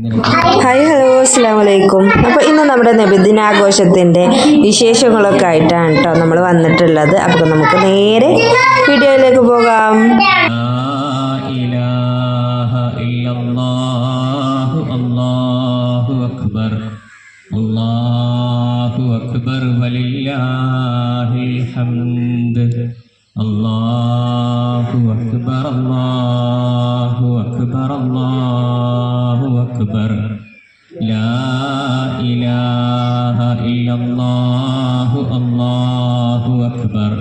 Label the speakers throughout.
Speaker 1: Hi hello അസ്സാം വലൈക്കും അപ്പോൾ ഇന്ന് നമ്മുടെ നബിദിനാഘോഷത്തിന്റെ വിശേഷങ്ങളൊക്കെ ആയിട്ടാണ് കേട്ടോ നമ്മൾ വന്നിട്ടുള്ളത്. അപ്പോൾ നമുക്ക് നേരെ വീഡിയോയിലേക്ക് പോകാം.
Speaker 2: അള്ളാഹു അക്ബർ. അള്ളാഹു അക്ബർ അള്ളാഹു أكبر. لا إله إلا الله الله أكبر.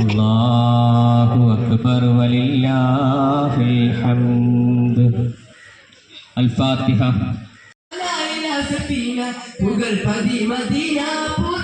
Speaker 2: الله أكبر ولله الحمد. الفاتحة.
Speaker 3: لا إله سفينة بغل
Speaker 4: دي مدينة
Speaker 1: بغل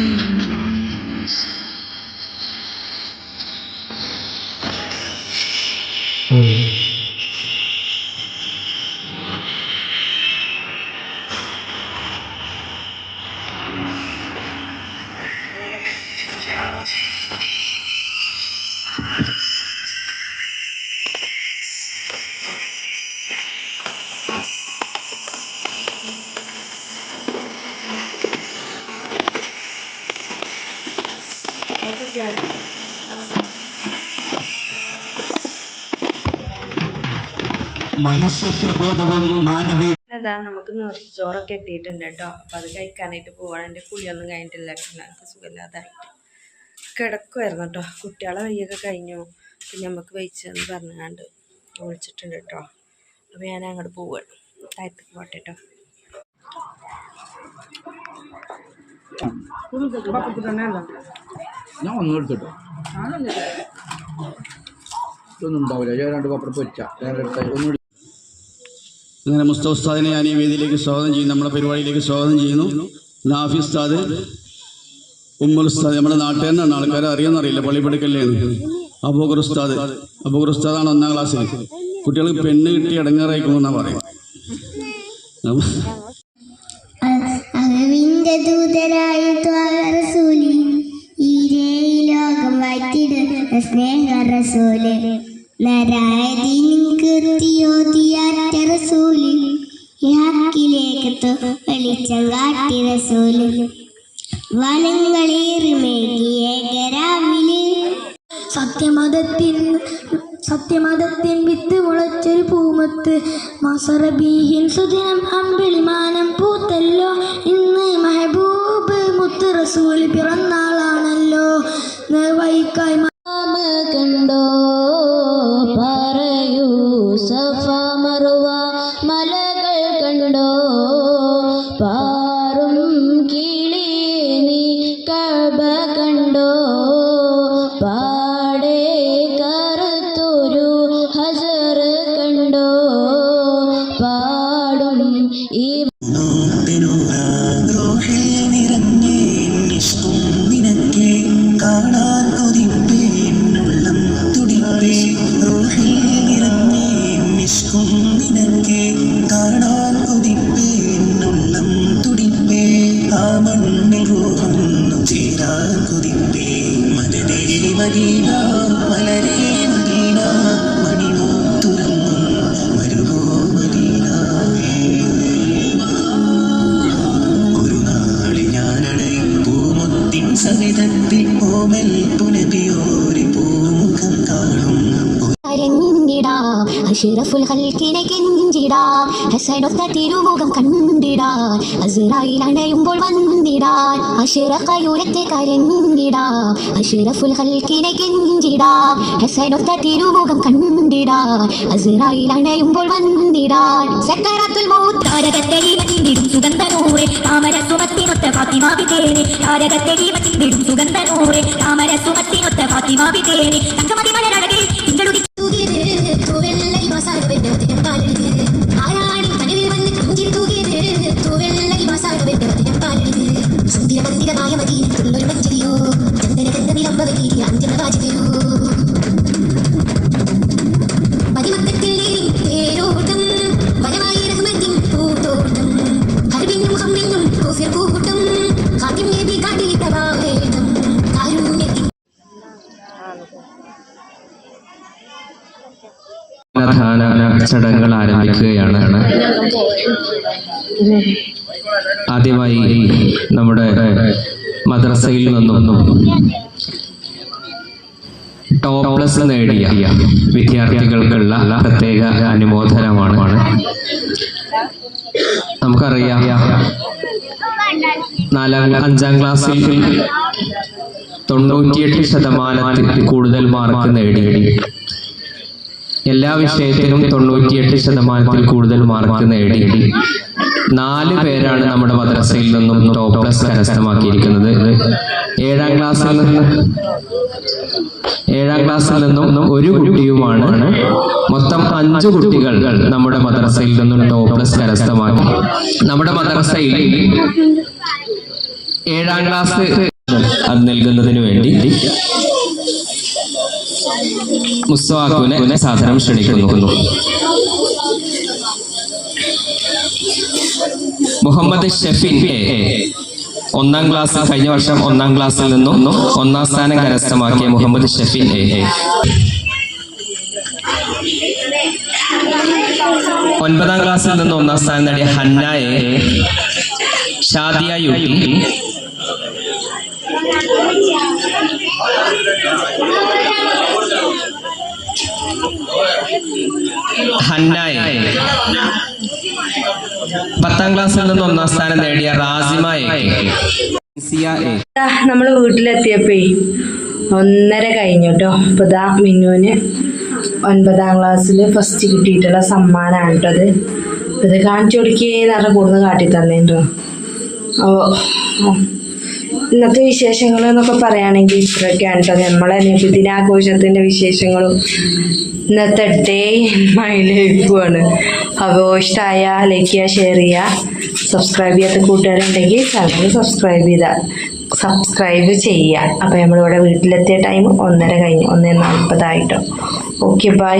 Speaker 1: നമുക്ക് ചോറൊക്കെ എത്തിയിട്ടുണ്ട് കേട്ടോ അപ്പം അത് കഴിക്കാനായിട്ട് പോവാണ് എന്റെ കുളിയൊന്നും കഴിഞ്ഞിട്ടില്ല എനിക്ക് സുഖമില്ലാതായിട്ട് കിടക്കുമായിരുന്നു കേട്ടോ കുട്ടികളെ വഴിയൊക്കെ കഴിഞ്ഞു പിന്നെ നമുക്ക് വെയിച്ചെന്ന് പറഞ്ഞാണ്ട് വിളിച്ചിട്ടുണ്ട് കേട്ടോ അപ്പൊ ഞാൻ അങ്ങോട്ട് പോവുകയാണ് താഴത്തേക്ക് പോട്ടെ കേട്ടോ
Speaker 5: ഞാൻ ഒന്നും എടുത്തിട്ടോ. ഇതൊന്നും ഉണ്ടാവില്ല. ഞാൻ രണ്ട് പപ്പടം പൊരിച്ച ഞാൻ എടുത്ത ഒന്നും എടു- അങ്ങനെ മുസ്തഫ ഉസ്താദിനെ ഞാൻ ഈ വേദിയിലേക്ക് സ്വാഗതം ചെയ്യുന്നു. നമ്മുടെ പരിപാടിയിലേക്ക് സ്വാഗതം ചെയ്യുന്നു. നാഫി ഉസ്താദ് ഉമ്മൽ ഉസ്താദ് നമ്മുടെ നാട്ടിൽ തന്നെയാണ് ആൾക്കാരെ അറിയാമെന്നറിയില്ല പള്ളിപ്പടിക്കല്ലേന്ന് അബൂഖർ ഉസ്താദ്. അബൂഖർ ഉസ്താദാണ് ഒന്നാം ക്ലാസ്സിൽ കുട്ടികൾക്ക് പെണ്ണ് കിട്ടി ഇടങ്ങാറായിക്കുമെന്നാണ് പറയും.
Speaker 6: അറിവിന്റെ ദൂതരായ സത്യമതത്തിൻ വിത്ത് മുളച്ചൊരു പൂമത്ത്. മസറബീഹിൻ സുദിനം അമ്പിളിമാനം പൂത്തല്ലോ. ഇന്ന് മെഹബൂബ് മുത്ത് റസൂൽ പിറന്നാളാണല്ലോ
Speaker 7: കുതിപ്പേ മലരേ മദീന മലരേ മദീന മണിമോ തുറന്നും വരുമോ മദീന ഒരു നാളി ഞാനടയും പൂമുത്തിൻ സവിധത്തിൽ ഓമൽ
Speaker 8: അഷിറഫുൽ തിരുമുഖം കണ്ടിടാ. അസുറായിൽ അണയുമ്പോൾ
Speaker 2: ചടങ്ങുകൾ ആരംഭിക്കുകയാണ്. ആദ്യമായി നമ്മുടെ മദ്രസയിൽ നിന്നും ടോപ്ലസ് പ്ലസ് നേടിയ വിദ്യാർത്ഥികൾക്കുള്ള പ്രത്യേക അനുമോദനമാണ്. നമുക്കറിയാം നാലാം അഞ്ചാം ക്ലാസ്സിൽ തൊണ്ണൂറ്റിയെട്ട് ശതമാനത്തിൽ കൂടുതൽ മാർക്ക് നേടി. എല്ലാ വിഷയത്തിലും തൊണ്ണൂറ്റിയെട്ട് ശതമാനത്തിൽ കൂടുതൽ മാർക്ക് നേടി. നാല് പേരാണ് നമ്മുടെ മദ്രസയിൽ നിന്നും ടോപ്പ് പ്ലസ് കരസ്ഥമാക്കിയിരിക്കുന്നത്. ഏഴാം ക്ലാസ്സിൽ നിന്ന് ഏഴാം ക്ലാസ്സിൽ നിന്നും ഒരു കുട്ടിയുമാണ്. മൊത്തം അഞ്ച് കുട്ടികൾ നമ്മുടെ മദ്രസയിൽ നിന്നും ടോപ്പ് പ്ലസ് കരസ്ഥമാക്കി. നമ്മുടെ മദ്രസയിൽ ഏഴാം ക്ലാസ് അത് നൽകുന്നതിന് വേണ്ടി മുസ്വാഖുനെ സാധനം ക്ഷണിക്കുന്നു. മുഹമ്മദ് ഷെഫിൻ ഒന്നാം ക്ലാസ് കഴിഞ്ഞ വർഷം ഒന്നാം ക്ലാസ്സിൽ നിന്നും ഒന്നാം സ്ഥാനം കരസ്ഥമാക്കിയ മുഹമ്മദ് ഷെഫിൻ ഒൻപതാം ക്ലാസ്സിൽ നിന്ന് ഒന്നാം സ്ഥാനം നേടിയ ഹന്നായെ എ ഷാദിയ യു ഹന്നായ. പത്താം ക്ലാസ്സിൽ നിന്ന് ഒന്നാം സ്ഥാനം നേടിയ റാസിമായ.
Speaker 9: നമ്മൾ വീട്ടിലെത്തിയപ്പേ ഒന്നര കഴിഞ്ഞു കേട്ടോ അപ്പൊ ഇതാ മിന്നുവിന് ഒൻപതാം ക്ലാസ്സിൽ ഫസ്റ്റ് കിട്ടിയിട്ടുള്ള സമ്മാനമാണ് കേട്ടോ അത് ഇത് കാണിച്ചു കൊടുക്കുകയെന്ന് പറഞ്ഞ കൂടുതൽ കാട്ടി തന്നേട്ടോ അപ്പോൾ ഇന്നത്തെ വിശേഷങ്ങൾ എന്നൊക്കെ പറയുകയാണെങ്കിൽ ഇത്രയൊക്കെയാണ് കേട്ടോ നമ്മളെ നബിദിനാഘോഷത്തിന്റെ വിശേഷങ്ങളും ഇന്നത്തെ ഡേ മൈ ലൈഫുമാണ് അപ്പോൾ ഇഷ്ടമായ ലൈക്ക് ചെയ്യുക ഷെയർ ചെയ്യുക സബ്സ്ക്രൈബ് ചെയ്യാത്ത കൂട്ടുകാരുണ്ടെങ്കിൽ ചാനൽ സബ്സ്ക്രൈബ് ചെയ്താൽ സബ്സ്ക്രൈബ് ചെയ്യുക. അപ്പോൾ നമ്മളിവിടെ വീട്ടിലെത്തിയ ടൈം ഒന്നര കഴിഞ്ഞു ഒന്നേ നാൽപ്പതായിട്ടോ. Okay bye